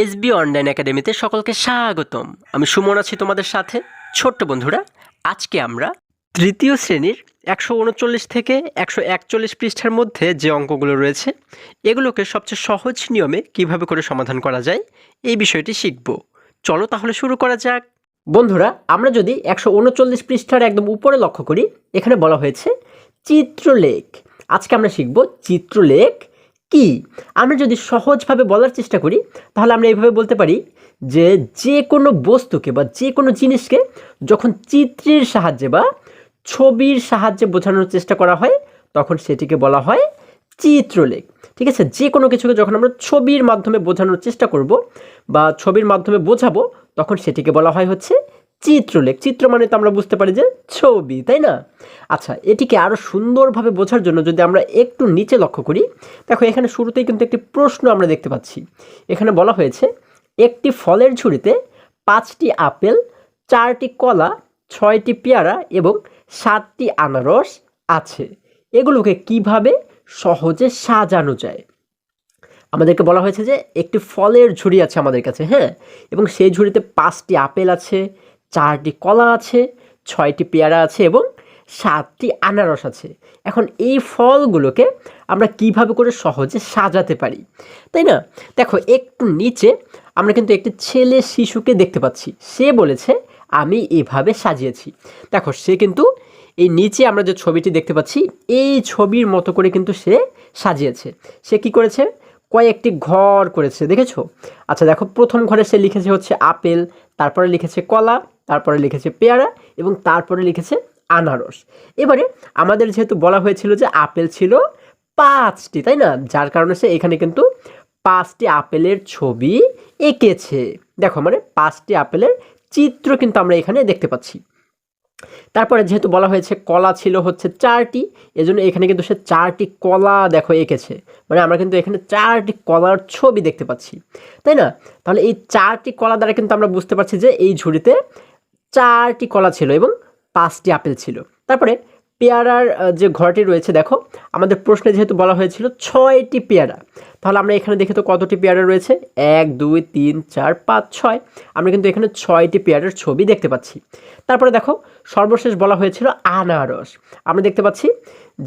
SB online একাডেমিতে সকলকে স্বাগতম। আমি সুমন আছি তোমাদের সাথে। ছোট্ট বন্ধুরা, আজকে আমরা তৃতীয় শ্রেণির একশো উনচল্লিশ থেকে একশো একচল্লিশ পৃষ্ঠার মধ্যে যে অঙ্কগুলো রয়েছে, এগুলোকে সবচেয়ে সহজ নিয়মে কীভাবে করে সমাধান করা যায়, এই বিষয়টি শিখব। চলো তাহলে শুরু করা যাক। বন্ধুরা, আমরা যদি একশো উনচল্লিশ পৃষ্ঠার একদম উপরে লক্ষ্য করি, এখানে বলা হয়েছে চিত্রলেখ। আজকে আমরা শিখব চিত্রলেখ কি? আমরা যদি সহজভাবে বলার চেষ্টা করি, তাহলে আমরা এইভাবে বলতে পারি যে যে কোনো বস্তুকে বা যে কোনো জিনিসকে যখন চিত্রের সাহায্যে বা ছবির সাহায্যে বোঝানোর চেষ্টা করা হয়, তখন সেটিকে বলা হয় চিত্রলেখ। ঠিক আছে? যে কোনো কিছুকে যখন আমরা ছবির মাধ্যমে বোঝানোর চেষ্টা করব বা ছবির মাধ্যমে বোঝাবো, তখন সেটিকে বলা হয় হচ্ছে চিত্রলেখ। চিত্র মানে তো আমরা বুঝতে পারি যে ছবি, তাই না? আচ্ছা এটিকে আরও সুন্দরভাবে বোঝার জন্য যদি আমরা একটু নিচে লক্ষ্য করি, দেখো এখানে শুরুতেই কিন্তু একটি প্রশ্ন আমরা দেখতে পাচ্ছি। এখানে বলা হয়েছে, একটি ফলের ঝুড়িতে পাঁচটি আপেল, চারটি কলা, ছয়টি পেয়ারা এবং সাতটি আনারস আছে। এগুলোকে কীভাবে সহজে সাজানো যায়? আমাদেরকে বলা হয়েছে যে, একটি ফলের ঝুড়ি আছে আমাদের কাছে হ্যাঁ? এবং সেই ঝুড়িতে পাঁচটি আপেল আছে, চারটি কলা আছে, ছয়টি পেয়ারা আছে এবং সাতটি আনারস আছে। এখন এই ফলগুলোকে আমরা কীভাবে করে সহজে সাজাতে পারি? তাই না? দেখো, একটু নিচে আমরা কিন্তু একটি ছেলে শিশুকে দেখতে পাচ্ছি। সে বলেছে, আমি এভাবে সাজিয়েছি। দেখো, সে কিন্তু এই নিচে আমরা যে ছবিটি দেখতে পাচ্ছি, এই ছবির মতো করে কিন্তু সে সাজিয়েছে। সে কি করেছে? কয়েকটি ঘর করেছে, দেখেছ? আচ্ছা দেখো, প্রথম ঘরে সে লিখেছে হচ্ছে আপেল, তারপরে লিখেছে কলা, তারপরে লিখেছে পেয়ারা এবং তারপরে লিখেছে আনারস। এবারে আমাদের যেহেতু বলা হয়েছিল যে আপেল ছিল পাঁচটি, তাই না? যার কারণে সে এখানে কিন্তু পাঁচটি আপেলের ছবি এঁকেছে। দেখো মানে পাঁচটি আপেলের চিত্র কিন্তু আমরা এখানে দেখতে পাচ্ছি। তারপরে যেহেতু বলা হয়েছে কলা ছিল হচ্ছে চারটি, এজন্য এখানে কিন্তু সে চারটি কলা দেখো এঁকেছে। মানে আমরা কিন্তু এখানে চারটি কলার ছবি দেখতে পাচ্ছি, তাই না? তাহলে এই চারটি কলা দ্বারা কিন্তু আমরা বুঝতে পারছি যে এই ঝুড়িতে চারটি কলা ছিল এবং পাঁচটি আপেল ছিল। তারপরে পেয়ারার যে ঘরটি রয়েছে, দেখো, আমাদের প্রশ্নে যেহেতু বলা হয়েছিল ছয়টি পেয়ারা, তাহলে আমরা এখানে দেখে তো কতটি পেয়ারা রয়েছে? এক, দুই, তিন, চার, পাঁচ, ছয়। আমরা কিন্তু এখানে ছয়টি পেয়ারার ছবি দেখতে পাচ্ছি। তারপরে দেখো, সর্বশেষ বলা হয়েছিল আনারস। আমরা দেখতে পাচ্ছি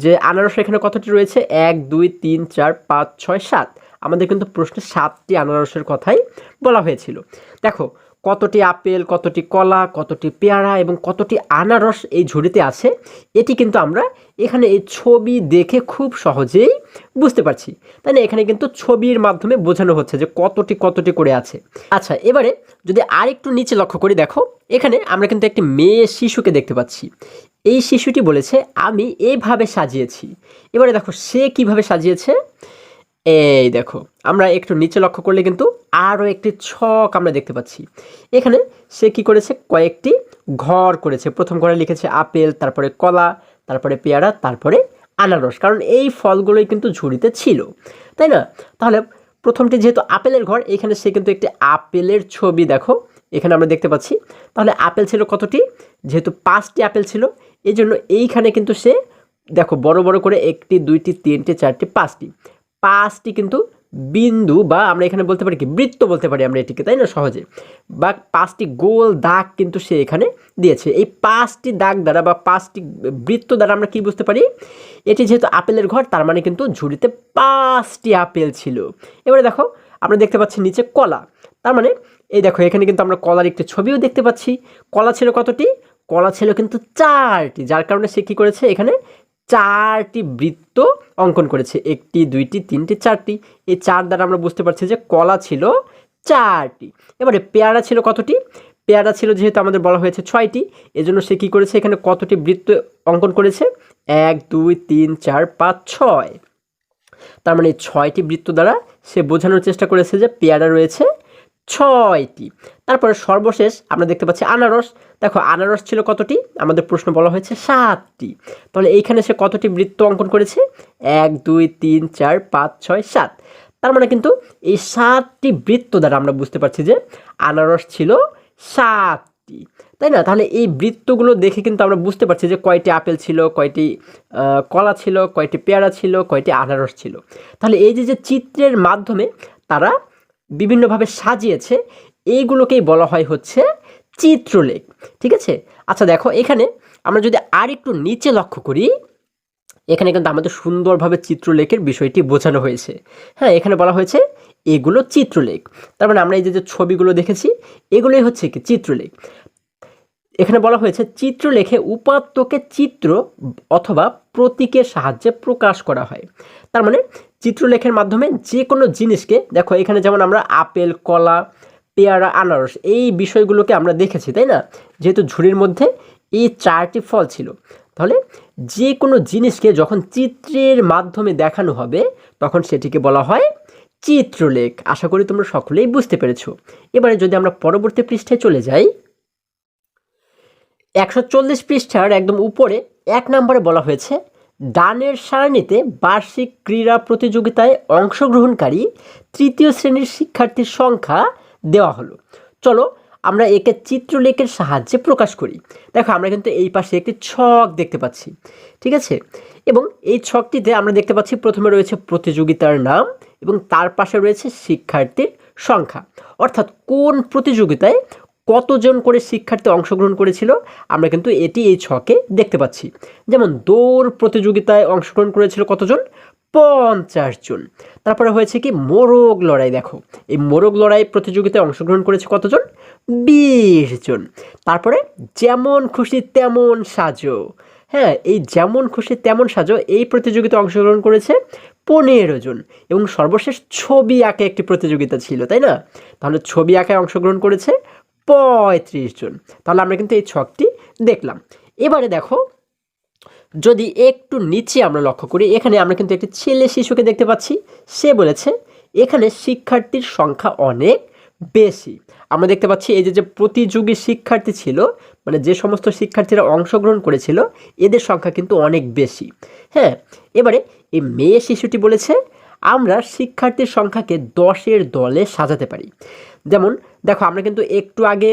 যে আনারস এখানে কতটি রয়েছে? এক, দুই, তিন, চার, পাঁচ, ছয়, সাত। আমাদের কিন্তু প্রশ্নে সাতটি আনারসের কথাই বলা হয়েছিল। দেখো কতটি আপেল, কতটি কলা, কতটি পেয়ারা এবং কতটি আনারস এই ঝুড়িতে আছে, এটি কিন্তু আমরা এখানে এই ছবি দেখে খুব সহজেই বুঝতে পারছি। তাই না? এখানে কিন্তু ছবির মাধ্যমে বোঝানো হচ্ছে যে কতটি কতটি করে আছে। আচ্ছা এবারে যদি আরেকটু নিচে লক্ষ্য করি, দেখো, এখানে আমরা কিন্তু একটি মেয়ে শিশুকে দেখতে পাচ্ছি। এই শিশুটি বলেছে, আমি এইভাবে সাজিয়েছি। এবারে দেখো, সে কীভাবে সাজিয়েছে? এই দেখো, আমরা একটু নিচে লক্ষ্য করলে কিন্তু আরও একটি ছক আমরা দেখতে পাচ্ছি। এখানে সে কি করেছে? কয়েকটি ঘর করেছে। প্রথম ঘরে লিখেছে আপেল, তারপরে কলা, তারপরে পেয়ারা, তারপরে আনারস। কারণ এই ফলগুলোই কিন্তু ঝুড়িতে ছিল। তাই না? তাহলে প্রথমটি যেহেতু আপেলের ঘর, এখানে সে কিন্তু একটি আপেলের ছবি দেখো। এখানে আমরা দেখতে পাচ্ছি। তাহলে আপেল ছিল কতটি? যেহেতু পাঁচটি আপেল ছিল এই জন্য এইখানে কিন্তু সে দেখো বড় বড় করে একটি, দুইটি, তিনটি, চারটি, পাঁচটি। পাঁচটি কিন্তু বিন্দু বা আমরা এখানে বলতে পারি কি, বৃত্ত বলতে পারি আমরা এটিকে, তাই না, সহজে? বা পাঁচটি গোল দাগ কিন্তু সে এখানে দিয়েছে। এই পাঁচটি দাগ দ্বারা বা পাঁচটি বৃত্ত দ্বারা আমরা কি বুঝতে পারি? এটি যেহেতু আপেলের ঘর, তার মানে কিন্তু ঝুড়িতে পাঁচটি আপেল ছিল। এবারে দেখো, আমরা দেখতে পাচ্ছি নিচে কলা। তার মানে এই দেখো, এখানে কিন্তু আমরা কলার একটি ছবিও দেখতে পাচ্ছি। কলা ছিল কতটি? কলা ছিল কিন্তু চারটি। যার কারণে সে কী করেছে? এখানে চারটি বৃত্ত অঙ্কন করেছে, একটি, দুইটি, তিনটি, চারটি। এই চার দ্বারা আমরা বুঝতে পারছি যে কলা ছিল চারটি। এবারে পেয়ারা ছিল কতটি? পেয়ারা ছিল যেহেতু আমাদের বলা হয়েছে ছয়টি, এজন্য সে কী করেছে? এখানে কতটি বৃত্ত অঙ্কন করেছে? এক, দুই, তিন, চার, পাঁচ, ছয়। তার মানে ছয়টি বৃত্ত দ্বারা সে বোঝানোর চেষ্টা করেছে যে পেয়ারা রয়েছে ছয়টি। তারপরে সর্বশেষ আমরা দেখতে পাচ্ছি আনারস। দেখো, আনারস ছিল কতটি? আমাদের প্রশ্ন বলা হয়েছে সাতটি। তাহলে এইখানে সে কতটি বৃত্ত অঙ্কন করেছে? এক, দুই, তিন, চার, পাঁচ, ছয়, সাত। তার মানে কিন্তু এই সাতটি বৃত্ত দ্বারা আমরা বুঝতে পারছি যে আনারস ছিল সাতটি। তাই না? তাহলে এই বৃত্তগুলো দেখে কিন্তু আমরা বুঝতে পারছি যে কয়টি আপেল ছিল, কয়টি কলা ছিল, কয়টি পেয়ারা ছিল, কয়টি আনারস ছিল। তাহলে এই যে যে চিত্রের মাধ্যমে তারা বিভিন্নভাবে সাজিয়েছে। এইগুলোকেই বলা হয় হচ্ছে চিত্রলেখ। ঠিক আছে? আচ্ছা দেখো, এখানে আমরা যদি আর একটু নিচে লক্ষ্য করি, এখানে কিন্তু আমাদের সুন্দরভাবে চিত্রলেখের বিষয়টি বোঝানো হয়েছে। হ্যাঁ এখানে বলা হয়েছে এগুলো চিত্রলেখ। তার মানে আমরা এই যে যে ছবিগুলো দেখেছি, এগুলোই হচ্ছে কি চিত্রলেখ। এখানে বলা হয়েছে চিত্রলেখে উপাত্তকে চিত্র অথবা প্রতীকের সাহায্যে প্রকাশ করা হয়। তার মানে চিত্রলেখের মাধ্যমে যে কোনো জিনিসকে, দেখো এখানে যেমন আমরা আপেল, কলা, পেয়ারা, আনারস, এই বিষয়গুলোকে আমরা দেখেছি, তাই না? যেহেতু ঝুড়ির মধ্যে এই চারটি ফল ছিল। তাহলে যে কোনো জিনিসকে যখন চিত্রের মাধ্যমে দেখানো হবে, তখন সেটিকে বলা হয় চিত্রলেখ। আশা করি তোমরা সকলেই বুঝতে পেরেছ। এবারে যদি আমরা পরবর্তী পৃষ্ঠায় চলে যাই, একশো চল্লিশ পৃষ্ঠার একদম উপরে এক নম্বরে বলা হয়েছে ডানের সারণীতে বার্ষিক ক্রীড়া প্রতিযোগিতায় অংশগ্রহণকারী তৃতীয় শ্রেণির শিক্ষার্থীর সংখ্যা দেওয়া হলো। চলো আমরা একে চিত্রলেখের সাহায্যে প্রকাশ করি। দেখো, আমরা কিন্তু এই পাশে একটি ছক দেখতে পাচ্ছি। ঠিক আছে? এবং এই ছকটিতে আমরা দেখতে পাচ্ছি, প্রথমে রয়েছে প্রতিযোগিতার নাম এবং তার পাশে রয়েছে শিক্ষার্থীর সংখ্যা। অর্থাৎ কোন প্রতিযোগিতায় কতজন করে শিক্ষার্থী অংশগ্রহণ করেছিল, আমরা কিন্তু এটি এই ছকে দেখতে পাচ্ছি। যেমন দৌড় প্রতিযোগিতায় অংশগ্রহণ করেছিল কতজন? পঞ্চাশ জন। তারপরে হয়েছে কি, মোরগ লড়াই, দেখো। এই মোরগ লড়াই প্রতিযোগিতায় অংশগ্রহণ করেছে কতজন? বিশ জন। তারপরে যেমন খুশি তেমন সাজো। হ্যাঁ এই যেমন খুশি তেমন সাজো এই প্রতিযোগিতায় অংশগ্রহণ করেছে পনেরো জন এবং সর্বশেষ ছবি আঁকে একটি প্রতিযোগিতা ছিল, তাই না? তাহলে ছবি আঁকায় অংশগ্রহণ করেছে পঁয়ত্রিশ জন। তাহলে আমরা কিন্তু এই ছকটি দেখলাম। এবারে দেখো, যদি একটু নিচে আমরা লক্ষ্য করি, এখানে আমরা কিন্তু একটি ছেলে শিশুকে দেখতে পাচ্ছি। সে বলেছে, এখানে শিক্ষার্থীর সংখ্যা অনেক বেশি। আমরা দেখতে পাচ্ছি, এই যে যে প্রতিযোগী শিক্ষার্থী ছিল মানে যে সমস্ত শিক্ষার্থীরা অংশগ্রহণ করেছিল, এদের সংখ্যা কিন্তু অনেক বেশি। হ্যাঁ এবারে এই মেয়ে শিশুটি বলেছে আমরা শিক্ষার্থীর সংখ্যাকে দশের দলে সাজাতে পারি। যেমন, দেখো, আমরা কিন্তু একটু আগে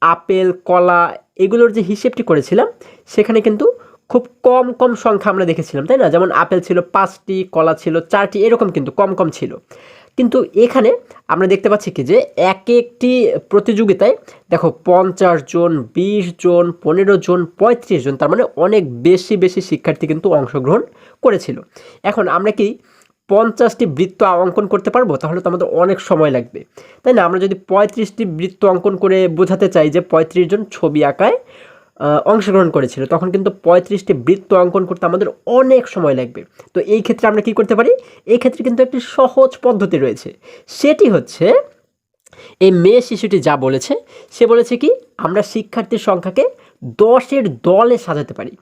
আপেল, কলা এগুলোর যে হিসেবটি করেছিলাম, সেখানে কিন্তু খুব কম কম সংখ্যা আমরা দেখেছিলাম, তাই না? যেমন, আপেল ছিল পাঁচটি, কলা ছিল চারটি, এরকম কিন্তু কম কম ছিল। কিন্তু এখানে আমরা দেখতে পাচ্ছি কি যে এক একটি প্রতিযোগিতায়, দেখো, পঞ্চাশ জন, বিশ জন, পনেরো জন, পঁয়ত্রিশ জন, তার মানে অনেক বেশি বেশি শিক্ষার্থী কিন্তু অংশগ্রহণ করেছিল। এখন আমরা কি পঞ্চাশটি বৃত্ত অঙ্কন করতে পারব, তাহলে তো আমাদের অনেক সময় লাগবে। তাই না? আমরা যদি পঁয়ত্রিশটি বৃত্ত অঙ্কন করে বোঝাতে চাই যে পঁয়ত্রিশ জন ছবি আঁকায় অংশগ্রহণ করেছিল, তখন কিন্তু পঁয়ত্রিশটি বৃত্ত অঙ্কন করতে আমাদের অনেক সময় লাগবে। তো এই ক্ষেত্রে আমরা কি করতে পারি? এই ক্ষেত্রে কিন্তু একটি সহজ পদ্ধতি রয়েছে। সেটি হচ্ছে, এই মেয়ে শিশুটি যা বলেছে, সে বলেছে কি, আমরা শিক্ষার্থীর সংখ্যাকে দশের দলে সাজাতে পারি।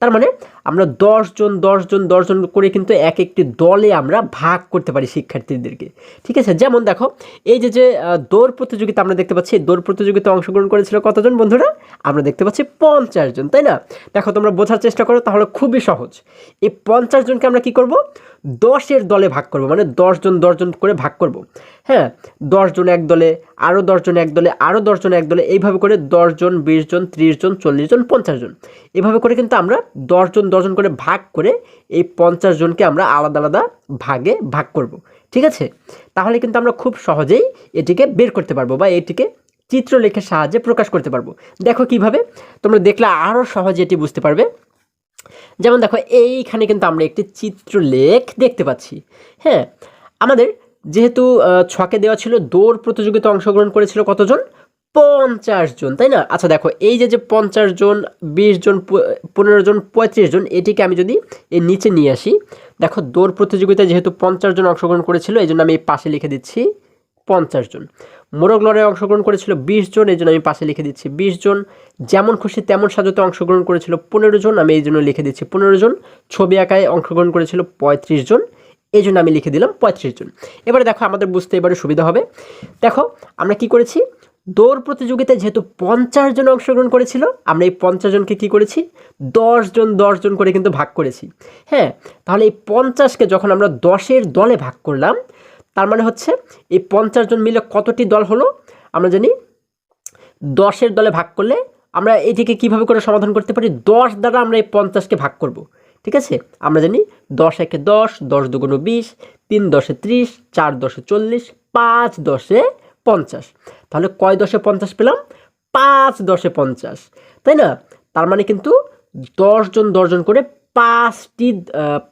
তার মানে আমরা দশজন দশজন দশজন করে কিন্তু এক একটি দলে আমরা ভাগ করতে পারি শিক্ষার্থীদেরকে। ঠিক আছে? যেমন দেখো, এই যে যে দৌড় প্রতিযোগিতা আমরা দেখতে পাচ্ছি দৌড় প্রতিযোগিতায় অংশগ্রহণ করেছিল কতজন বন্ধুরা? আমরা দেখতে পাচ্ছি পঞ্চাশ জন, তাই না? দেখো, তোমরা বোঝার চেষ্টা করো, তাহলে খুবই সহজ। এই পঞ্চাশ জনকে আমরা কি করব? দশের দলে ভাগ করব মানে দশজন দশজন করে ভাগ করব। হ্যাঁ? দশজন এক দলে আরও দশজন এক দলে আরও দশজন এক দলে, এইভাবে করে দশজন, বিশ জন, ত্রিশ জন, চল্লিশ জন, পঞ্চাশ জন। এভাবে করে কিন্তু আমরা দশজন দশজন করে ভাগ করে এই পঞ্চাশ জনকে আমরা আলাদা আলাদা ভাগে ভাগ করব। ঠিক আছে? তাহলে কিন্তু আমরা খুব সহজেই এটিকে বের করতে পারব বা এটিকে চিত্রলেখের সাহায্যে প্রকাশ করতে পারব। দেখো কীভাবে? তোমরা দেখলে আরও সহজে এটি বুঝতে পারবে। যেমন দেখো, এইখানে কিন্তু আমরা একটি চিত্রলেখ দেখতে পাচ্ছি। হ্যাঁ আমাদের যেহেতু ছকে দেওয়া ছিল, দৌড় প্রতিযোগিতা অংশগ্রহণ করেছিল কতজন? পঞ্চাশ জন, তাই না? আচ্ছা দেখো, এই যে যে পঞ্চাশ জন, বিশ জন পনেরো জন, পঁয়ত্রিশ জন, এটিকে আমি যদি এর নিচে নিয়ে আসি, দেখো দৌড় প্রতিযোগিতায় যেহেতু পঞ্চাশ জন অংশগ্রহণ করেছিল, এই জন্য আমি পাশে লিখে দিচ্ছি পঞ্চাশ জন। মোরগ লড়াই অংশগ্রহণ করেছিল বিশ জন, এই জন্য আমি পাশে লিখে দিচ্ছি বিশ জন। যেমন খুশি, তেমন সাজাতে অংশগ্রহণ করেছিল পনেরো জন, আমি এই জন্য লিখে দিচ্ছি পনেরো জন। ছবি আঁকায় অংশগ্রহণ করেছিল পঁয়ত্রিশ জন, এই জন্য আমি লিখে দিলাম পঁয়ত্রিশ জন। এবারে দেখো, আমাদের বুঝতে এবারে সুবিধা হবে। দেখো, আমরা কি করেছি? দৌড় প্রতিযোগিতায় যেহেতু পঞ্চাশ জন অংশগ্রহণ করেছিল, আমরা এই পঞ্চাশ জনকে কি করেছি? দশ জন দশ জন করে কিন্তু ভাগ করেছি। হ্যাঁ তাহলে এই পঞ্চাশকে যখন আমরা দশের দলে ভাগ করলাম, তার মানে হচ্ছে এই পঞ্চাশ জন মিলে কতটি দল হলো? আমরা জানি দশের দলে ভাগ করলে আমরা এটিকে কীভাবে করে সমাধান করতে পারি? দশ দ্বারা আমরা এই পঞ্চাশকে ভাগ করব। ঠিক আছে? আমরা জানি দশ একে দশ দশ দুগুণ বিশ, তিন দশে ত্রিশ, চার দশে চল্লিশ, পাঁচ দশে পঞ্চাশ। তাহলে কয় দশে পঞ্চাশ পেলাম? পাঁচ দশে পঞ্চাশ। তাই না? তার মানে কিন্তু দশজন দশজন করে পাঁচটি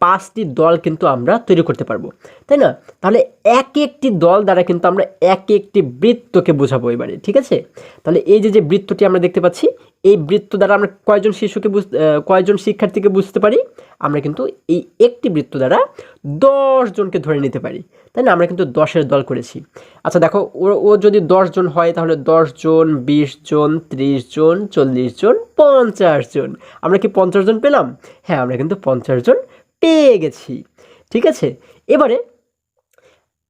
পাঁচটি দল কিন্তু আমরা তৈরি করতে পারব। তাই না? তাহলে এক একটি দল দ্বারা কিন্তু আমরা এক একটি বৃত্তকে বোঝাবো এবারে, ঠিক আছে? তাহলে এই যে যে বৃত্তটি আমরা দেখতে পাচ্ছি এই বৃত্ত দ্বারা আমরা কয়জন শিশুকে কয়জন শিক্ষার্থীকে বুঝতে পারি? আমরা কিন্তু এই একটি বৃত্ত দ্বারা জনকে ধরে নিতে পারি। তাই না? আমরা কিন্তু দশের দল করেছি। আচ্ছা দেখো, ও ও যদি জন হয়, তাহলে জন, বিশ জন, ত্রিশ জন, চল্লিশ জন, পঞ্চাশ জন। আমরা কি পঞ্চাশ জন পেলাম? হ্যাঁ আমরা কিন্তু পঞ্চাশ জন পেয়ে গেছি। ঠিক আছে? এবারে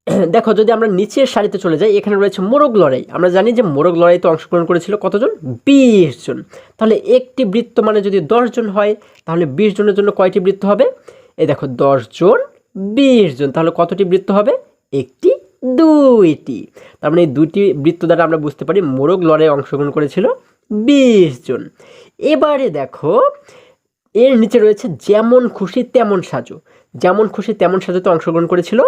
দেখো, যদি আমরা নিচের সারিতে চলে যাই, এখানে রয়েছে মোরগ লড়াই। আমরা জানি যে মোরগ লড়াইতে অংশগ্রহণ করেছিল কতজন? বিশ জন। তাহলে একটি বৃত্ত মানে যদি জন হয়, তাহলে বিশ জনের জন্য কয়টি বৃত্ত হবে? এই দেখো জন, বিশ জন। তাহলে কতটি বৃত্ত হবে? একটি, দুইটি। তার মানে এই দুটি বৃত্ত দ্বারা আমরা বুঝতে পারি মোরগ লড়াই অংশগ্রহণ করেছিল বিশ জন। এবারে দেখো, এর নিচে রয়েছে যেমন খুশি তেমন সাজো। যেমন খুশি তেমন সাজোতে অংশগ্রহণ করেছিল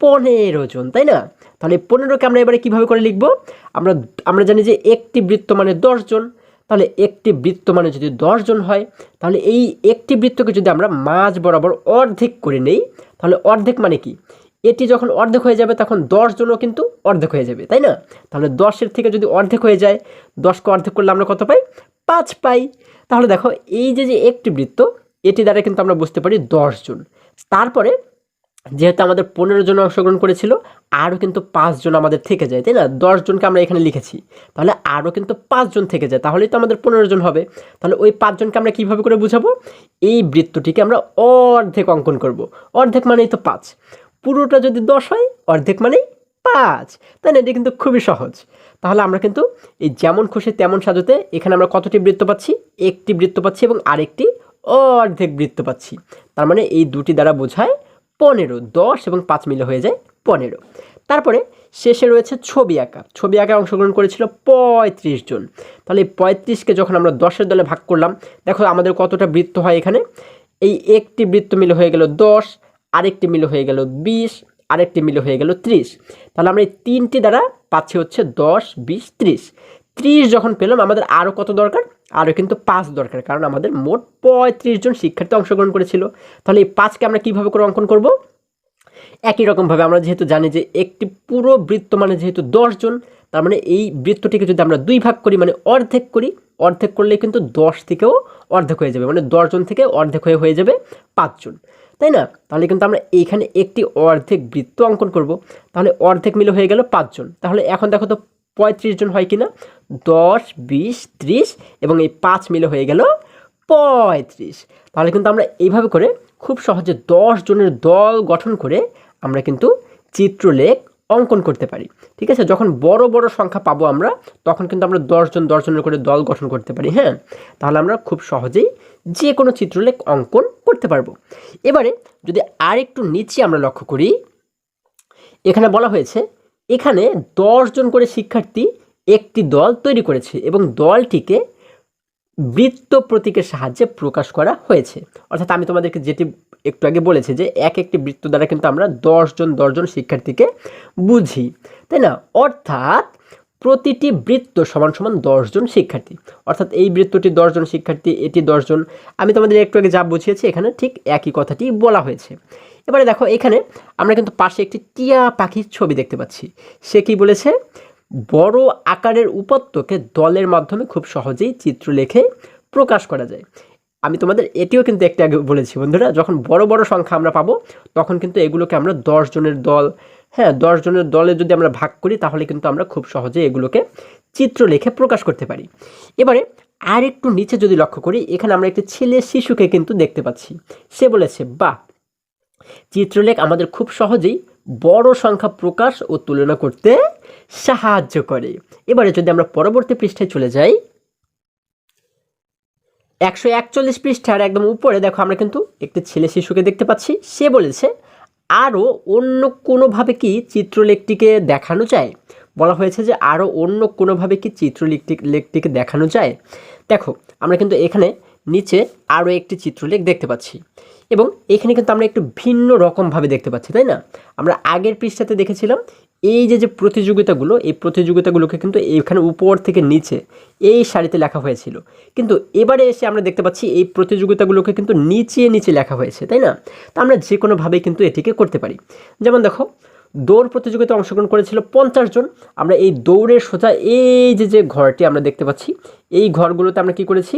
পনেরো জন, তাই না? তাহলে পনেরোকে আমরা এবারে কীভাবে করে লিখব? আমরা আমরা জানি যে একটি বৃত্ত মানে দশ জন। তাহলে একটি বৃত্ত মানে যদি দশ জন হয়, তাহলে এই একটি বৃত্তকে যদি আমরা মাঝ বরাবর অর্ধেক করে নেই, তাহলে অর্ধেক মানে কি? এটি যখন অর্ধেক হয়ে যাবে, তখন দশ জনও কিন্তু অর্ধেক হয়ে যাবে, তাই না? তাহলে দশের থেকে যদি অর্ধেক হয়ে যায়, দশকে অর্ধেক করলে আমরা কত পাই? পাঁচ পাই। তাহলে দেখো, এই যে যে একটি বৃত্ত, এটি দ্বারা কিন্তু আমরা বুঝতে পারি দশ জন। তারপরে যেহেতু আমাদের পনেরো জন অংশগ্রহণ করেছিল, আরও কিন্তু পাঁচজন আমাদের থেকে যায়, তাই না? দশজনকে আমরা এখানে লিখেছি। তাহলে আরও কিন্তু পাঁচজন থেকে যায়, তাহলেই তো আমাদের পনেরো জন হবে। তাহলে ওই পাঁচজনকে আমরা কীভাবে করে বুঝাবো? এই বৃত্তটিকে আমরা অর্ধেক অঙ্কন করব। অর্ধেক মানেই তো পাঁচ। পুরোটা যদি দশ হয়, অর্ধেক মানেই পাঁচ। তাই না? এটা কিন্তু খুবই সহজ। তাহলে আমরা কিন্তু এই যেমন খুশি তেমন সাজাতে এখানে আমরা কতটি বৃত্ত পাচ্ছি? একটি বৃত্ত পাচ্ছি এবং আরেকটি অর্ধেক বৃত্ত পাচ্ছি। তার মানে এই দুটি দ্বারা বোঝায় পনেরো, দশ এবং পাঁচ মিলে হয়ে যায় পনেরো। তারপরে শেষে রয়েছে ছবি আঁকা। ছবি আঁকায় অংশগ্রহণ করেছিল পঁয়ত্রিশ জন। তাহলে এই পঁয়ত্রিশকে যখন আমরা দশের দলে ভাগ করলাম, দেখো আমাদের কতটা বৃত্ত হয় এখানে। এই একটি বৃত্ত মিলে হয়ে গেল দশ, আরেকটি মিলে হয়ে গেল বিশ, আরেকটি মিলে হয়ে গেল ত্রিশ। তাহলে আমরা এই তিনটি দ্বারা পাচ্ছি হচ্ছে দশ, বিশ, ত্রিশ। ত্রিশ যখন পেলাম, আমাদের আরও কত দরকার? আরও কিন্তু পাঁচ দরকার, কারণ আমাদের মোট পঁয়ত্রিশ জন শিক্ষার্থী অংশগ্রহণ করেছিল। তাহলে এই পাঁচকে আমরা কীভাবে করে অঙ্কন করব? একই রকমভাবে আমরা যেহেতু জানি যে একটি পুরো বৃত্ত মানে যেহেতু দশজন তার মানে এই বৃত্তটিকে যদি আমরা দুই ভাগ করি মানে অর্ধেক করি, অর্ধেক করলে কিন্তু দশ থেকেও অর্ধেক হয়ে যাবে মানে দশজন থেকে অর্ধেক হয়ে হয়ে যাবে পাঁচজন তাই না? তাহলে কিন্তু আমরা এইখানে একটি অর্ধেক বৃত্ত অঙ্কন করব। তাহলে অর্ধেক মিলে হয়ে গেল পাঁচজন তাহলে এখন দেখো তো পঁয়ত্রিশ জন হয় কিনা? দশ, বিশ, ত্রিশ এবং এই পাঁচ মিলে হয়ে গেল পঁয়ত্রিশ। তাহলে কিন্তু আমরা এইভাবে করে খুব সহজে দশ জনের দল গঠন করে আমরা কিন্তু চিত্রলেখ অঙ্কন করতে পারি। ঠিক আছে? যখন বড় বড় সংখ্যা পাবো আমরা, তখন কিন্তু আমরা দশজন দশজনের করে দল গঠন করতে পারি হ্যাঁ? তাহলে আমরা খুব সহজেই যে কোনো চিত্রলেখ অঙ্কন করতে পারব। এবারে যদি আরেকটু নিচে আমরা লক্ষ্য করি, এখানে বলা হয়েছে এখানে জন করে শিক্ষার্থী একটি দল তৈরি করেছে এবং দলটিকে বৃত্ত প্রতীকের সাহায্যে প্রকাশ করা হয়েছে। অর্থাৎ আমি তোমাদেরকে যেটি একটু আগে বলেছি যে এক একটি বৃত্ত দ্বারা কিন্তু আমরা দশজন দশজন শিক্ষার্থীকে বুঝি, তাই না? অর্থাৎ প্রতিটি বৃত্ত সমান সমান দশজন শিক্ষার্থী। অর্থাৎ এই বৃত্তটি দশজন শিক্ষার্থী, এটি দশজন আমি তোমাদের একটু আগে যা বুঝিয়েছি, এখানে ঠিক একই কথাটি বলা হয়েছে। এবারে দেখো, এখানে আমরা কিন্তু পাশে একটি টিয়া পাখির ছবি দেখতে পাচ্ছি। সে কি বলেছে? বড় আকারের উপাত্তকে দলের মাধ্যমে খুব সহজেই চিত্র লেখে প্রকাশ করা যায়। আমি তোমাদের এটিও কিন্তু একটু আগে বলেছি বন্ধুরা, যখন বড় বড় সংখ্যা আমরা পাবো, তখন কিন্তু এগুলোকে আমরা দশ জনের দল হ্যাঁ দশ জনের দলে যদি আমরা ভাগ করি, তাহলে কিন্তু আমরা খুব সহজে এগুলোকে চিত্র লেখে প্রকাশ করতে পারি। এবারে আর একটু নিচে যদি লক্ষ্য করি, এখানে আমরা একটি ছেলে শিশুকে কিন্তু দেখতে পাচ্ছি। সে বলেছে, বাহ চিত্রলেখ আমাদের খুব সহজেই বড় সংখ্যা প্রকাশ ও তুলনা করতে সাহায্য করে। এবারে যদি আমরা পরবর্তী পৃষ্ঠায় চলে যাই, একশো একচল্লিশ পৃষ্ঠার একদম উপরে দেখো আমরা কিন্তু একটি ছেলে শিশুকে দেখতে পাচ্ছি। সে বলেছে, আরও অন্য কোনোভাবে কি চিত্রলেখটিকে দেখানো যায়? বলা হয়েছে যে, আরও অন্য কোনোভাবে কি চিত্রলেখটি লেখটিকে দেখানো যায়? দেখো, আমরা কিন্তু এখানে নিচে আরও একটি চিত্রলেখ দেখতে পাচ্ছি। এবং এখানে কিন্তু আমরা একটু ভিন্ন রকমভাবে দেখতে পাচ্ছি, তাই না? আমরা আগের পৃষ্ঠাতে দেখেছিলাম, এই যে যে প্রতিযোগিতাগুলো, এই প্রতিযোগিতাগুলোকে কিন্তু এখানে উপর থেকে নিচে এই সারিতে লেখা হয়েছিল। কিন্তু এবারে এসে আমরা দেখতে পাচ্ছি, এই প্রতিযোগিতাগুলোকে কিন্তু নিচে নিচে লেখা হয়েছে, তাই না? তা আমরা যে কোনোভাবেই কিন্তু এটিকে করতে পারি। যেমন দেখো, দৌড় প্রতিযোগিতায় অংশগ্রহণ করেছিল পঞ্চাশ জন। আমরা এই দৌড়ের সোজা এই যে যে ঘরটি আমরা দেখতে পাচ্ছি, এই ঘরগুলোতে আমরা কি করেছি?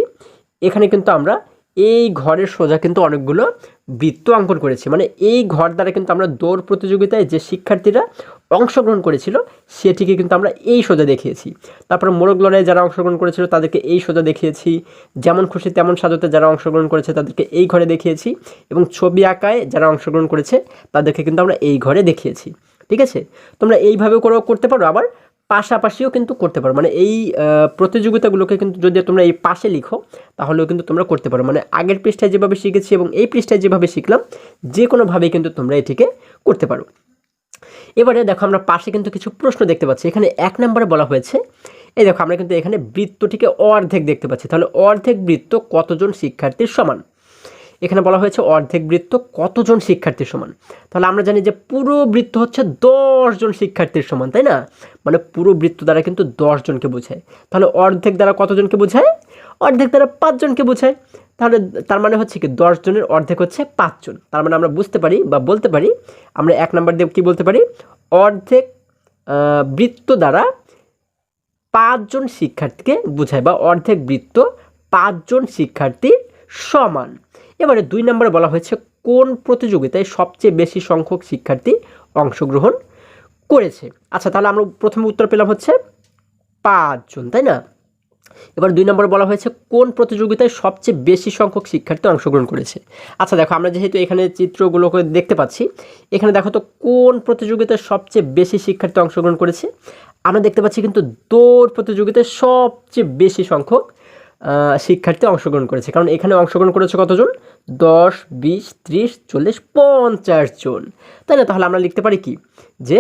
এখানে কিন্তু আমরা এই ঘরের সোজা কিন্তু অনেকগুলো বৃত্ত অঙ্কন করেছি। মানে এই ঘর দ্বারা কিন্তু আমরা দৌড় প্রতিযোগিতায় যে শিক্ষার্থীরা অংশগ্রহণ করেছিল, সেটিকে কিন্তু আমরা এই সোজা দেখিয়েছি। তারপরে মোরগ লড়াইয়ে যারা অংশগ্রহণ করেছিল, তাদেরকে এই সোজা দেখিয়েছি। যেমন খুশি তেমন সাজাতে যারা অংশগ্রহণ করেছে, তাদেরকে এই ঘরে দেখিয়েছি। এবং ছবি আঁকায় যারা অংশগ্রহণ করেছে, তাদেরকে কিন্তু আমরা এই ঘরে দেখিয়েছি। ঠিক আছে? তোমরা এইভাবেও করেও করতে পারো। আবার পাশাপাশিও কিন্তু করতে পারো। মানে এই প্রতিযোগিতাগুলোকে কিন্তু যদি তোমরা এই পাশে লিখো, তাহলেও কিন্তু তোমরা করতে পারো। মানে আগের পৃষ্ঠায় যেভাবে শিখেছি এবং এই পৃষ্ঠায় যেভাবে শিখলাম যে কোনোভাবেই কিন্তু তোমরা এটিকে করতে পারো। এবারে দেখো আমরা পাশে কিন্তু কিছু প্রশ্ন দেখতে পাচ্ছি। এখানে এক নম্বরে বলা হয়েছে, এই দেখো আমরা কিন্তু এখানে বৃত্তটিকে অর্ধেক দেখতে পাচ্ছি। তাহলে অর্ধেক বৃত্ত কতজন শিক্ষার্থীর সমান? এখানে বলা হয়েছে অর্ধেক বৃত্ত কতজন শিক্ষার্থীর সমান? তাহলে আমরা জানি যে পুরো বৃত্ত হচ্ছে জন শিক্ষার্থীর সমান, তাই না? মানে পুরো বৃত্ত দ্বারা কিন্তু জনকে বোঝায়। তাহলে অর্ধেক দ্বারা কতজনকে বোঝায়? অর্ধেক দ্বারা পাঁচজনকে বোঝায়। তাহলে তার মানে হচ্ছে কি দশ জনের অর্ধেক হচ্ছে পাঁচজন তার মানে আমরা বুঝতে পারি বা বলতে পারি, আমরা এক নম্বর দিয়ে কী বলতে পারি? অর্ধেক বৃত্ত দ্বারা পাঁচজন শিক্ষার্থীকে বোঝায় বা অর্ধেক বৃত্ত পাঁচজন শিক্ষার্থীর সমান। এবারে দুই নম্বরে বলা হয়েছে কোন প্রতিযোগিতায় সবচেয়ে বেশি সংখ্যক শিক্ষার্থী অংশগ্রহণ করেছে? আচ্ছা তাহলে আমরা প্রথমে উত্তর পেলাম হচ্ছে পাঁচজন তাই না? এবার দুই নম্বরে বলা হয়েছে কোন প্রতিযোগিতায় সবচেয়ে বেশি সংখ্যক শিক্ষার্থী অংশগ্রহণ করেছে? আচ্ছা দেখো, আমরা যেহেতু এখানে চিত্রগুলোকে দেখতে পাচ্ছি, এখানে দেখো তো কোন প্রতিযোগিতায় সবচেয়ে বেশি শিক্ষার্থী অংশগ্রহণ করেছে? আমরা দেখতে পাচ্ছি কিন্তু দৌড় প্রতিযোগিতায় সবচেয়ে বেশি সংখ্যক শিক্ষার্থী অংশগ্রহণ করেছে। কারণ এখানে অংশগ্রহণ করেছে কতজন? দশ, বিশ, ত্রিশ, চল্লিশ, পঞ্চাশ জন। তাই না? তাহলে আমরা লিখতে পারি কি? যে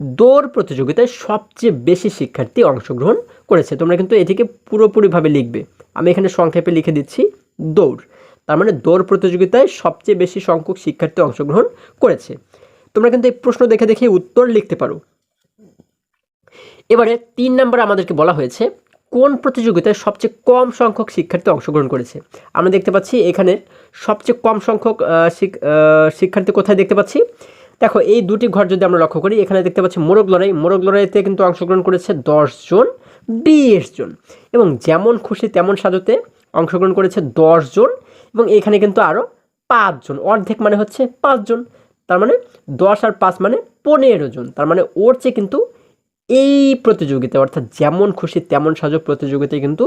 দৌড় প্রতিযোগিতায় সবচেয়ে বেশি শিক্ষার্থী অংশগ্রহণ করেছে। তোমরা কিন্তু এটিকে পুরোপুরিভাবে লিখবে। আমি এখানে সংক্ষেপে লিখে দিচ্ছি, দৌড়। তার মানে দৌড় প্রতিযোগিতায় সবচেয়ে বেশি সংখ্যক শিক্ষার্থী অংশগ্রহণ করেছে। তোমরা কিন্তু এই প্রশ্ন দেখে দেখে উত্তর লিখতে পারো। এবারে তিন নম্বর আমাদেরকে বলা হয়েছে কোন প্রতিযোগিতায় সবচেয়ে কম সংখ্যক শিক্ষার্থী অংশগ্রহণ করেছে? আমরা দেখতে পাচ্ছি এখানে সবচেয়ে কম সংখ্যক শিক- শিক্ষার্থী কোথায় দেখতে পাচ্ছি? দেখো, এই দুটি ঘর যদি আমরা লক্ষ্য করি, এখানে দেখতে পাচ্ছি মোরগ লড়াই। মোরগ লড়াইতে কিন্তু অংশগ্রহণ করেছে দশ জন, বিশ জন এবং যেমন খুশি তেমন সাজতে অংশগ্রহণ করেছে দশ জন এবং এখানে কিন্তু আরও পাঁচজন অর্ধেক মানে হচ্ছে পাঁচজন তার মানে দশ আর পাঁচ মানে পনেরো জন। তার মানে ওর চেয়ে কিন্তু এই প্রতিযোগিতায়, অর্থাৎ যেমন খুশি তেমন সাজো প্রতিযোগিতায় কিন্তু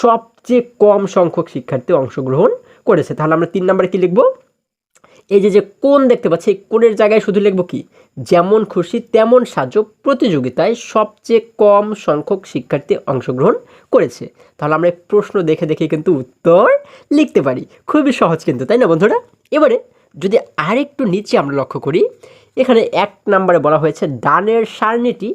সবচেয়ে কম সংখ্যক শিক্ষার্থী অংশগ্রহণ করেছে। তাহলে আমরা তিন নম্বরে কি লিখব? এই যে যে কোন দেখতে পাচ্ছি, এই কোণের জায়গায় শুধু লিখব কি? যেমন খুশি তেমন সাজো প্রতিযোগিতায় সবচেয়ে কম সংখ্যক শিক্ষার্থী অংশগ্রহণ করেছে। তাহলে আমরা প্রশ্ন দেখে দেখে কিন্তু উত্তর লিখতে পারি। খুবই সহজ কিন্তু, তাই না বন্ধুরা? এবারে যদি আরেকটু নিচে আমরা লক্ষ্য করি, এখানে এক নম্বরে বলা হয়েছে, ডানের সারণীটি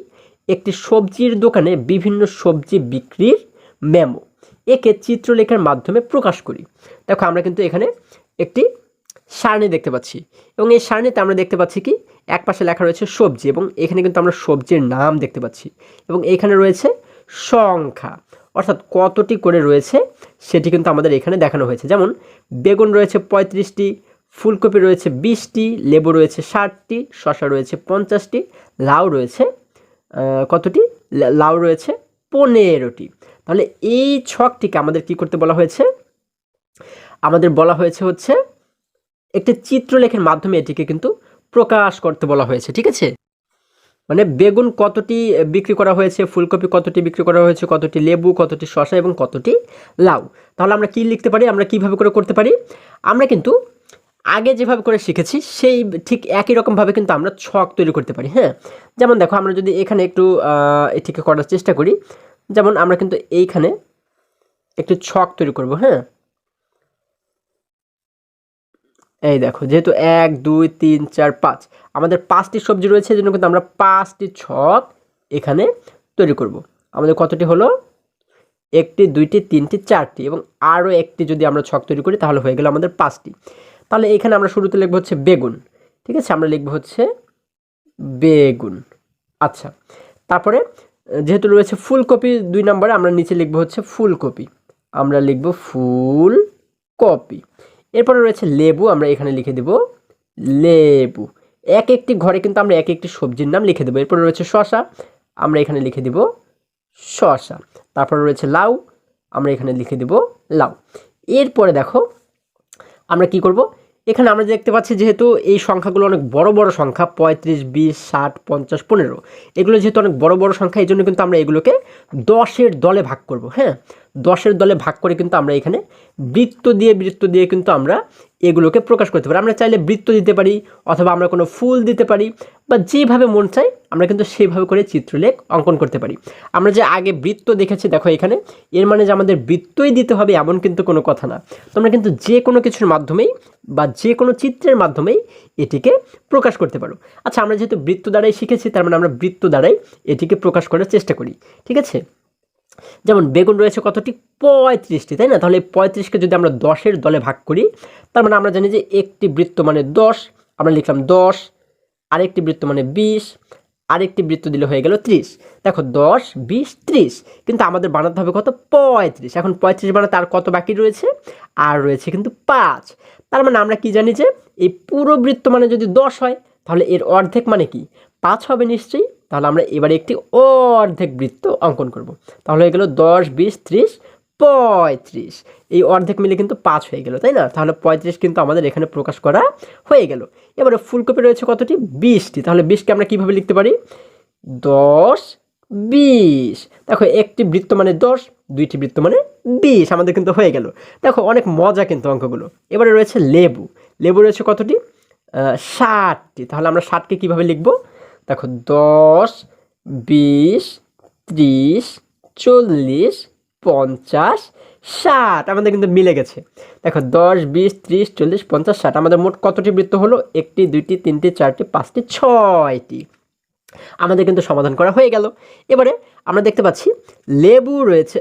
একটি সবজির দোকানে বিভিন্ন সবজি বিক্রির মেমো। একে চিত্রলেখার মাধ্যমে প্রকাশ করি। দেখো, আমরা কিন্তু এখানে একটি সারণী দেখতে পাচ্ছি। এবং এই সারণীতে আমরা দেখতে পাচ্ছি কি? এক পাশে লেখা রয়েছে সবজি এবং এখানে কিন্তু আমরা সবজির নাম দেখতে পাচ্ছি। এবং এখানে রয়েছে সংখ্যা। অর্থাৎ কতটি করে রয়েছে সেটি কিন্তু আমাদের এখানে দেখানো হয়েছে। যেমন, বেগুন রয়েছে পঁয়ত্রিশটি, ফুলকপি রয়েছে বিশটি, লেবু রয়েছে ষাটটি, শসা রয়েছে পঞ্চাশটি, লাউ রয়েছে কতটি? লাউ রয়েছে পনেরোটি। তাহলে এই ছকটিকে আমাদের কি করতে বলা হয়েছে? আমাদের বলা হয়েছে হচ্ছে একটি চিত্রলেখের মাধ্যমে এটিকে কিন্তু প্রকাশ করতে বলা হয়েছে, ঠিক আছে? মানে বেগুন কতটি বিক্রি করা হয়েছে, ফুলকপি কতটি বিক্রি করা হয়েছে, কতটি লেবু, কতটি শসা এবং কতটি লাউ। তাহলে আমরা কি লিখতে পারি? আমরা কীভাবে করে করতে পারি? আমরা কিন্তু আগে যেভাবে করে শিখেছি, সেই ঠিক একই রকমভাবে কিন্তু আমরা ছক তৈরি করতে পারি হ্যাঁ? যেমন দেখো, আমরা যদি এখানে একটু এটিকে করার চেষ্টা করি, যেমন আমরা কিন্তু এইখানে একটু ছক তৈরি করব হ্যাঁ? এই দেখো, যেহেতু এক, দুই, তিন, চার, পাঁচ, আমাদের পাঁচটি সবজি রয়েছে জন্য কিন্তু আমরা পাঁচটি ছক এখানে তৈরি করব। আমাদের কতটি হলো? একটি, দুইটি, তিনটি, চারটি এবং আরও একটি যদি আমরা ছক তৈরি করি, তাহলে হয়ে গেল আমাদের পাঁচটি। তাহলে এখানে আমরা শুরুতে লিখব হচ্ছে বেগুন। ঠিক আছে? আমরা লিখব হচ্ছে বেগুন। আচ্ছা তারপরে, যেহেতু রয়েছে ফুলকপি দুই নম্বরে, আমরা নিচে লিখব হচ্ছে ফুলকপি। আমরা লিখব ফুল কপি এরপরে রয়েছে লেবু, আমরা এখানে লিখে দেব লেবু। এক একটি ঘরে কিন্তু আমরা এক একটি সবজির নাম লিখে দেবো। এরপরে রয়েছে শশা আমরা এখানে লিখে দেব শশা তারপরে রয়েছে লাউ, আমরা এখানে লিখে দেব লাউ। এরপরে দেখো, আমরা কি করব? এখানে আমরা দেখতে পাচ্ছি যেহেতু এই সংখ্যাগুলো অনেক বড় বড় সংখ্যা, পঁয়ত্রিশ, বিশ, ষাট, পঞ্চাশ, পনেরো। এগুলো যেহেতু অনেক বড় বড় সংখ্যা, এই জন্য কিন্তু আমরা এগুলোকে দশের দলে ভাগ করব হ্যাঁ? দশের দলে ভাগ করে কিন্তু আমরা এখানে বৃত্ত দিয়ে বৃত্ত দিয়ে কিন্তু আমরা এগুলোকে প্রকাশ করতে পারি। আমরা চাইলে বৃত্ত দিতে পারি অথবা আমরা কোনো ফুল দিতে পারি বা যেভাবে মন চাই আমরা কিন্তু সেইভাবে করে চিত্রলেখ অঙ্কন করতে পারি। আমরা যে আগে বৃত্ত দেখেছি, দেখো এখানে, এর মানে যে আমাদের বৃত্তই দিতে হবে এমন কিন্তু কোনো কথা না। তোমরা কিন্তু যে কোনো কিছুর মাধ্যমেই বা যে কোনো চিত্রের মাধ্যমেই এটিকে প্রকাশ করতে পারো। আচ্ছা আমরা যেহেতু বৃত্ত দ্বারাই শিখেছি, তার মানে আমরা বৃত্ত দ্বারাই এটিকে প্রকাশ করার চেষ্টা করি। ঠিক আছে? যেমন বেগুন রয়েছে কতটি? পঁয়ত্রিশটি, তাই না? তাহলে পঁয়ত্রিশকে যদি আমরা দশের দলে ভাগ করি, তার মানে আমরা জানি যে একটি বৃত্ত মানে দশ, আমরা লিখলাম দশ, আরেকটি বৃত্ত মানে বিশ, আরেকটি বৃত্ত দিলে হয়ে গেল ত্রিশ। দেখো দশ, বিশ, ত্রিশ, কিন্তু আমাদের বানাতে হবে কত? পঁয়ত্রিশ। এখন পঁয়ত্রিশ বানাতে আর কত বাকি রয়েছে? আর রয়েছে কিন্তু পাঁচ। তার মানে আমরা কি জানি যে এই পুরো বৃত্ত মানে যদি দশ হয়, তাহলে এর অর্ধেক মানে কি? পাঁচ হবে নিশ্চয়ই, তাহলে আমরা এবারে একটি অর্ধেক বৃত্ত অঙ্কন করব। তাহলে হয়ে গেল দশ, বিশ, ত্রিশ, পঁয়ত্রিশ। এই অর্ধেক মিলে কিন্তু পাঁচ হয়ে গেল, তাই না? তাহলে পঁয়ত্রিশ কিন্তু আমাদের এখানে প্রকাশ করা হয়ে গেল। এবারে ফুলকপি রয়েছে কতটি? বিশটি। তাহলে বিশকে আমরা কীভাবে লিখতে পারি? দশ, বিশ। দেখো, একটি বৃত্ত মানে দশ, দুইটি বৃত্ত মানে বিশ। আমাদের কিন্তু হয়ে গেল। দেখো, অনেক মজা কিন্তু অঙ্কগুলো। এবারে রয়েছে লেবু। লেবু রয়েছে কতটি? ষাটটি। তাহলে আমরা ষাটকে কীভাবে লিখব? দেখো, দশ, বিশ, ত্রিশ, চল্লিশ, পঞ্চাশ, ষাট, আমাদের কিন্তু মিলে গেছে। দেখো, দশ, বিশ, ত্রিশ, চল্লিশ, পঞ্চাশ, ষাট, আমাদের মোট কতটি বৃত্ত হলো? একটি, দুইটি, তিনটি, চারটি, পাঁচটি, ছয়টি। আমাদের কিন্তু সমাধান করা হয়ে গেল। এবারে আমরা দেখতে পাচ্ছি, লেবু রয়েছে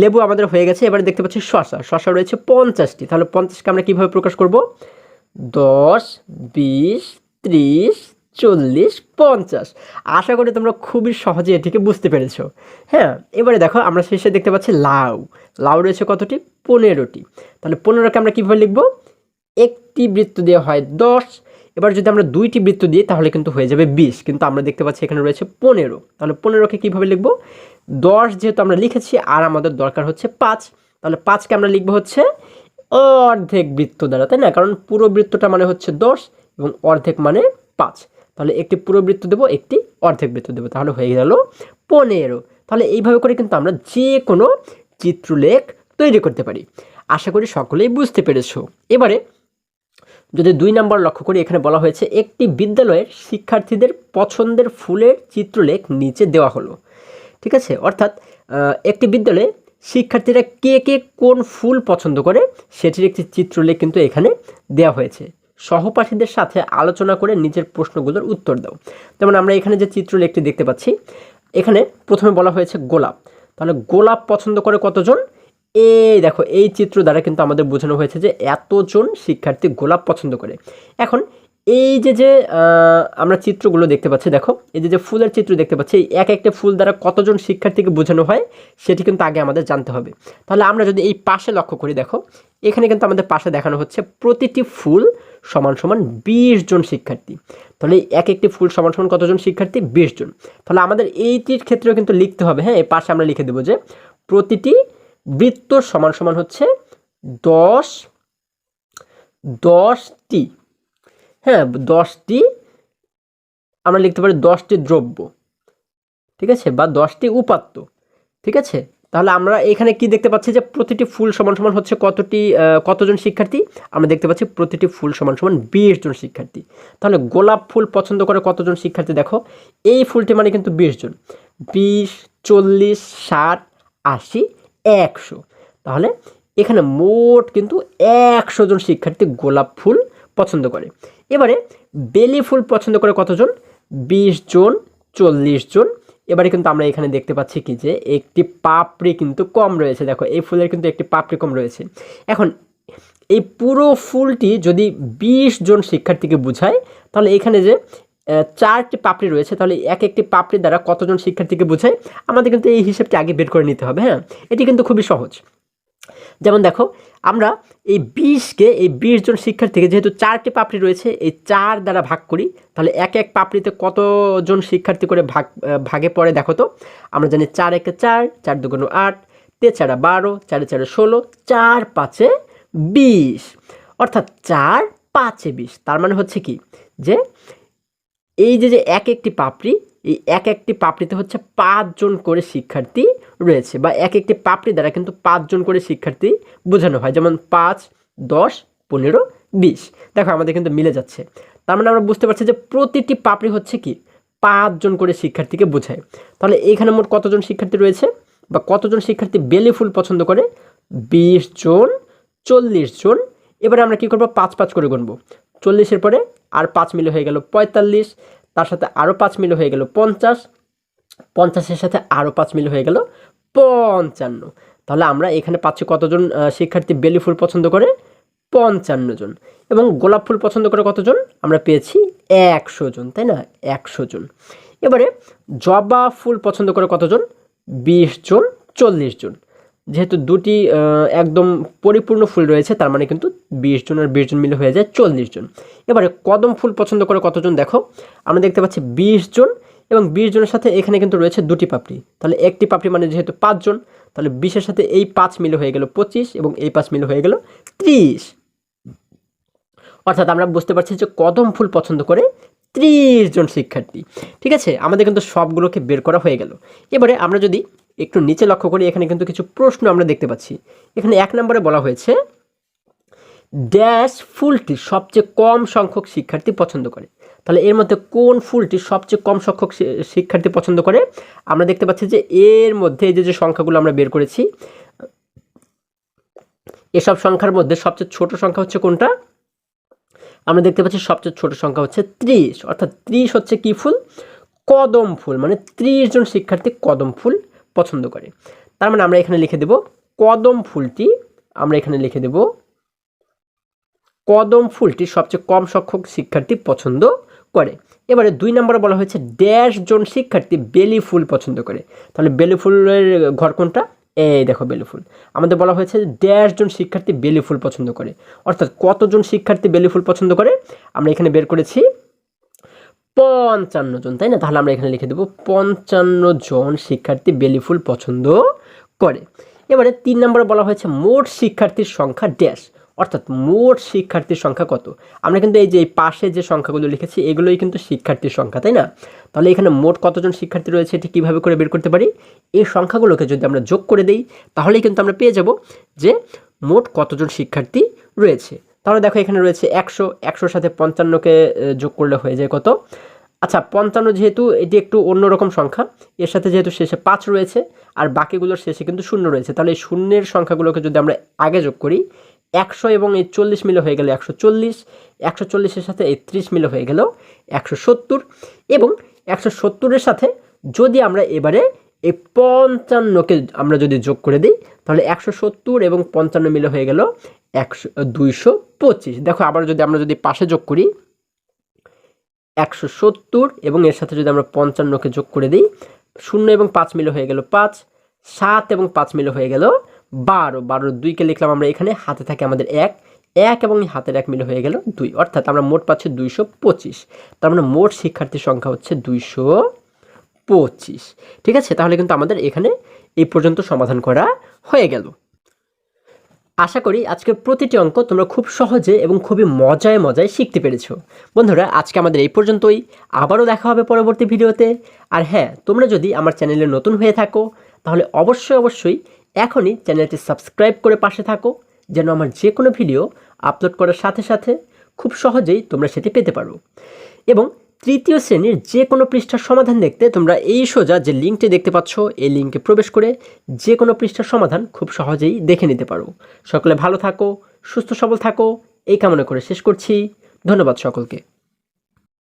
লেবু আমাদের হয়ে গেছে। এবারে দেখতে পাচ্ছি শশা শশা রয়েছে পঞ্চাশটি। তাহলে পঞ্চাশকে আমরা কীভাবে প্রকাশ করব? দশ, বিশ, ত্রিশ চল্লিশ পঞ্চাশ। আশা করি তোমরা খুবই সহজে এটিকে বুঝতে পেরেছ। হ্যাঁ এবারে দেখো, আমরা শেষে দেখতে পাচ্ছি লাউ। লাউ রয়েছে কতটি? পনেরোটি। তাহলে পনেরোকে আমরা কীভাবে লিখব? একটি বৃত্ত দেওয়া হয় দশ। এবার যদি আমরা দুইটি বৃত্ত দিই, তাহলে কিন্তু হয়ে যাবে বিশ। কিন্তু আমরা দেখতে পাচ্ছি এখানে রয়েছে পনেরো। তাহলে পনেরোকে কীভাবে লিখব? দশ যেহেতু আমরা লিখেছি, আর আমাদের দরকার হচ্ছে পাঁচ। তাহলে পাঁচকে আমরা লিখব হচ্ছে অর্ধেক বৃত্ত দ্বারা, তাই না? কারণ পুরো বৃত্তটা মানে হচ্ছে দশ এবং অর্ধেক মানে পাঁচ। তাহলে একটি পুরো বৃত্ত দেবো, একটি অর্ধেক বৃত্ত দেবো, তাহলে হয়ে গেল পনেরো। তাহলে এইভাবে করে কিন্তু আমরা যে কোনো চিত্রলেখ তৈরি করতে পারি। আশা করি সকলেই বুঝতে পেরেছ। এবারে যদি দুই নম্বর লক্ষ্য করি, এখানে বলা হয়েছে, একটি বিদ্যালয়ের শিক্ষার্থীদের পছন্দের ফুলের চিত্রলেখ নিচে দেওয়া হলো। ঠিক আছে? অর্থাৎ একটি বিদ্যালয়ে শিক্ষার্থীরা কে কে কোন ফুল পছন্দ করে, সেটির একটি চিত্রলেখ কিন্তু এখানে দেওয়া হয়েছে। সহপাঠীদের সাথে আলোচনা করে নিজের প্রশ্নগুলোর উত্তর দাও। যেমন আমরা এখানে যে চিত্রলেখটি দেখতে পাচ্ছি, এখানে প্রথমে বলা হয়েছে গোলাপ। তাহলে গোলাপ পছন্দ করে কতজন? এই দেখো, এই চিত্র দ্বারা কিন্তু আমাদের বোঝানো হয়েছে যে এতজন শিক্ষার্থী গোলাপ পছন্দ করে। এখন এই যে যে আমরা চিত্রগুলো দেখতে পাচ্ছি, দেখো, এই যে যে ফুলের চিত্র দেখতে পাচ্ছি, এই এক একটা ফুল দ্বারা কতজন শিক্ষার্থীকে বোঝানো হয়, সেটি কিন্তু আগে আমাদের জানতে হবে। তাহলে আমরা যদি এই পাশে লক্ষ্য করি, দেখো, এখানে কিন্তু আমাদের পাশে দেখানো হচ্ছে প্রতিটি ফুল সমান সমান বিশ জন শিক্ষার্থী। তাহলে এক একটি ফুল সমান সমান কতজন শিক্ষার্থী? বিশ জন। তাহলে আমাদের এইটির ক্ষেত্রেও কিন্তু লিখতে হবে হ্যাঁ? এই পাশে আমরা লিখে দেবো যে প্রতিটি বৃত্ত সমান সমান হচ্ছে দশ, দশটি হ্যাঁ? দশটি, আমরা লিখতে পারি দশটি দ্রব্য, ঠিক আছে? বা দশটি উপাত্ত, ঠিক আছে? তাহলে আমরা এখানে কি দেখতে পাচ্ছি যে প্রতিটি ফুল সমান সমান হচ্ছে কতটি কতজন শিক্ষার্থী? আমরা দেখতে পাচ্ছি প্রতিটি ফুল সমান সমান বিশ জন শিক্ষার্থী। তাহলে গোলাপ ফুল পছন্দ করে কতজন শিক্ষার্থী দেখো? এই ফুলটি মানে কিন্তু বিশ জন। বিশ, চল্লিশ, ষাট, আশি, একশো। তাহলে এখানে মোট কিন্তু একশো জন শিক্ষার্থী গোলাপ ফুল পছন্দ করে। এবারে বেলি ফুল পছন্দ করে কতজন? বিশ জন, চল্লিশ জন। এবারে কিন্তু আমরা এখানে দেখতে পাচ্ছি কি যে একটি পাপড়ি কিন্তু কম রয়েছে। দেখো, এই ফুলের কিন্তু একটি পাপড়ি কম রয়েছে। এখন, এই পুরো ফুলটি যদি বিশ জন শিক্ষার্থীকে বোঝায়, তাহলে এখানে যে চারটি পাপড়ি রয়েছে, তাহলে এক একটি পাপড়ি দ্বারা কতজন শিক্ষার্থীকে বোঝায়? আমাদের কিন্তু এই হিসেবটি আগে বের করে নিতে হবে হ্যাঁ? এটি কিন্তু খুবই সহজ। যেমন দেখো, আমরা এই বিশকে, এই বিশ জন শিক্ষার্থীকে যেহেতু চারটি পাপড়ি রয়েছে, এই চার দ্বারা ভাগ করি, তাহলে এক এক পাপড়িতে কতজন শিক্ষার্থী করে ভাগ ভাগে পড়ে দেখো তো? আমরা জানি চার একে চার চার দুগুণ আট, তে চারা বারো, চারে চারে ষোলো, চার পাঁচে বিশ। অর্থাৎ চার পাঁচে বিশ। তার মানে হচ্ছে কি? যে এই যে যে এক একটি পাপড়ি, এই এক একটি পাপড়িতে হচ্ছে পাঁচজন করে শিক্ষার্থী রয়েছে বা এক একটি পাপড়ি দ্বারা কিন্তু পাঁচজন করে শিক্ষার্থী বোঝানো হয়। যেমন পাঁচ, দশ, পনেরো, বিশ। দেখো, আমাদের কিন্তু মিলে যাচ্ছে। তার মানে আমরা বুঝতে পারছি যে প্রতিটি পাপড়ি হচ্ছে কি? পাঁচজন করে শিক্ষার্থীকে বোঝায়। তাহলে এখানে মোট কতজন শিক্ষার্থী রয়েছে বা কতজন শিক্ষার্থী বেলি ফুল পছন্দ করে? বিশ জন, চল্লিশ জন। এবারে আমরা কি করব? পাঁচ পাঁচ করে গুনবো। চল্লিশের পরে আর পাঁচ মিলে হয়ে গেল পঁয়তাল্লিশ, তার সাথে আরও পাঁচ মিলে হয়ে গেল পঞ্চাশ, পঞ্চাশের সাথে আরও পাঁচ মিলে হয়ে গেল পঞ্চান্ন। তাহলে আমরা এখানে পাচ্ছি কতজন শিক্ষার্থী বেলি ফুল পছন্দ করে? পঞ্চান্ন জন। এবং গোলাপ ফুল পছন্দ করে কতজন? আমরা পেয়েছি একশো জন, তাই না? একশো জন। এবারে জবা ফুল পছন্দ করে কতজন? বিশ জন, চল্লিশ জন। যেহেতু দুটি একদম পরিপূর্ণ ফুল রয়েছে, তার মানে কিন্তু বিশ জন আর বিশ জন মিলে হয়ে যায় চল্লিশ জন। এবারে কদম ফুল পছন্দ করে কতজন দেখো? আমরা দেখতে পাচ্ছি বিশ জন এবং বিশ জনের সাথে এখানে কিন্তু রয়েছে দুটি পাপড়ি। তাহলে একটি পাপড়ি মানে যেহেতু পাঁচজন তাহলে বিশের সাথে এই পাঁচ মিলে হয়ে গেল পঁচিশ এবং এই পাঁচ মিলে হয়ে গেল ত্রিশ। অর্থাৎ আমরা বুঝতে পারছি যে কদম ফুল পছন্দ করে ত্রিশ জন শিক্ষার্থী। ঠিক আছে? আমাদের কিন্তু সবগুলোকে বের করা হয়ে গেল। এবারে আমরা যদি একটু নিচে লক্ষ্য করি, এখানে কিন্তু কিছু প্রশ্ন আমরা দেখতে পাচ্ছি। এখানে এক নম্বরে বলা হয়েছে, ড্যাশ ফুলটি সবচেয়ে কম সংখ্যক শিক্ষার্থী পছন্দ করে। তাহলে এর মধ্যে কোন ফুলটি সবচেয়ে কম সংখ্যক শিক্ষার্থী পছন্দ করে? আমরা দেখতে পাচ্ছি যে এর মধ্যে যে যে সংখ্যাগুলো আমরা বের করেছি, এসব সংখ্যার মধ্যে সবচেয়ে ছোট সংখ্যা হচ্ছে কোনটা? আমরা দেখতে পাচ্ছি সবচেয়ে ছোট সংখ্যা হচ্ছে ত্রিশ। অর্থাৎ ত্রিশ হচ্ছে কি ফুল? কদম ফুল। মানে ত্রিশ জন শিক্ষার্থী কদম ফুল পছন্দ করে। তার মানে আমরা এখানে লিখে দেব কদম ফুলটি, আমরা এখানে লিখে দেব কদম ফুলটি সবচেয়ে কম সংখ্যক শিক্ষার্থী পছন্দ করে। এবারে দুই নম্বরে বলা হয়েছে ড্যাশ জন শিক্ষার্থী বেলি ফুল পছন্দ করে। তাহলে বেলি ফুলের ঘর কোনটা? এই দেখো বেলি ফুল। আমাদের বলা হয়েছে ড্যাশ জন শিক্ষার্থী বেলি ফুল পছন্দ করে। অর্থাৎ কতজন শিক্ষার্থী বেলি ফুল পছন্দ করে? আমরা এখানে বের করেছি পঞ্চান্ন জন, তাই না? তাহলে আমরা এখানে লিখে দেবো, পঞ্চান্ন জন শিক্ষার্থী বেলি ফুল পছন্দ করে। এবারে তিন নম্বরে বলা হয়েছে, মোট শিক্ষার্থীর সংখ্যা ড্যাশ, অর্থাৎ মোট শিক্ষার্থীর সংখ্যা কত? আমরা কিন্তু এই যে পাশে যে সংখ্যাগুলো লিখেছি, এগুলোই কিন্তু শিক্ষার্থীর সংখ্যা, তাই না? তাহলে এখানে মোট কতজন শিক্ষার্থী রয়েছে এটি কীভাবে করে বের করতে পারি? এই সংখ্যাগুলোকে যদি আমরা যোগ করে দেই, তাহলেই কিন্তু আমরা পেয়ে যাব যে, মোট কতজন শিক্ষার্থী রয়েছে। তাহলে দেখো এখানে রয়েছে একশো, একশোর সাথে পঞ্চান্নকে যোগ করলে হয়ে যায় কত? আচ্ছা পঞ্চান্ন যেহেতু এটি একটু অন্যরকম সংখ্যা, এর সাথে যেহেতু শেষে পাঁচ রয়েছে, আর বাকিগুলোর শেষে কিন্তু শূন্য রয়েছে, তাহলে এই শূন্যের সংখ্যাগুলোকে যদি আমরা আগে যোগ করি, একশো এবং এই চল্লিশ মিলে হয়ে গেল একশো চল্লিশ, একশো চল্লিশের সাথে এই ত্রিশ মিলে হয়ে গেল একশো সত্তর, এবং একশো সত্তরের সাথে যদি আমরা এবারে এই পঞ্চান্নকে আমরা যদি যোগ করে দিই, তাহলে একশো সত্তর এবং পঞ্চান্ন মিলে হয়ে গেল একশো, দুইশো পঁচিশ। দেখো, আবার যদি আমরা যদি পাশে যোগ করি একশো সত্তর এবং এর সাথে যদি আমরা পঞ্চান্নকে যোগ করে দিই, শূন্য এবং পাঁচ মিলে হয়ে গেল পাঁচ, সাত এবং পাঁচ মিলে হয়ে গেল বারো। বারোর দুইকে লিখলাম আমরা এখানে, হাতে থাকে আমাদের এক এক এবং হাতের এক মিলে হয়ে গেল দুই। অর্থাৎ আমরা মোট পাচ্ছি দুইশো পঁচিশ। তার মানে মোট শিক্ষার্থীর সংখ্যা হচ্ছে দুইশো পঁচিশ। ঠিক আছে? তাহলে কিন্তু আমাদের এখানে এই পর্যন্ত সমাধান করা হয়ে গেল। আশা করি আজকের প্রতিটি অঙ্ক তোমরা খুব সহজে এবং খুবই মজায় মজায় শিখতে পেরেছ। বন্ধুরা, আজকে আমাদের এই পর্যন্তই। আবারও দেখা হবে পরবর্তী ভিডিওতে। আর হ্যাঁ তোমরা যদি আমার চ্যানেলে নতুন হয়ে থাকো, তাহলে অবশ্যই অবশ্যই এখনই চ্যানেলটি সাবস্ক্রাইব করে পাশে থাকো, যেন আমার যে কোনো ভিডিও আপলোড করার সাথে সাথে খুব সহজেই তোমরা সেটি পেতে পারো। এবং তৃতীয় শ্রেণির যে কোনো পৃষ্ঠার সমাধান দেখতে তোমরা এই সোজা যে লিঙ্কটি দেখতে পাচ্ছ, এই লিঙ্কে প্রবেশ করে যে কোনো পৃষ্ঠার সমাধান খুব সহজেই দেখে নিতে পারো। সকলে ভালো থাকো, সুস্থ সবল থাকো, এই কামনা করে শেষ করছি। ধন্যবাদ সকলকে।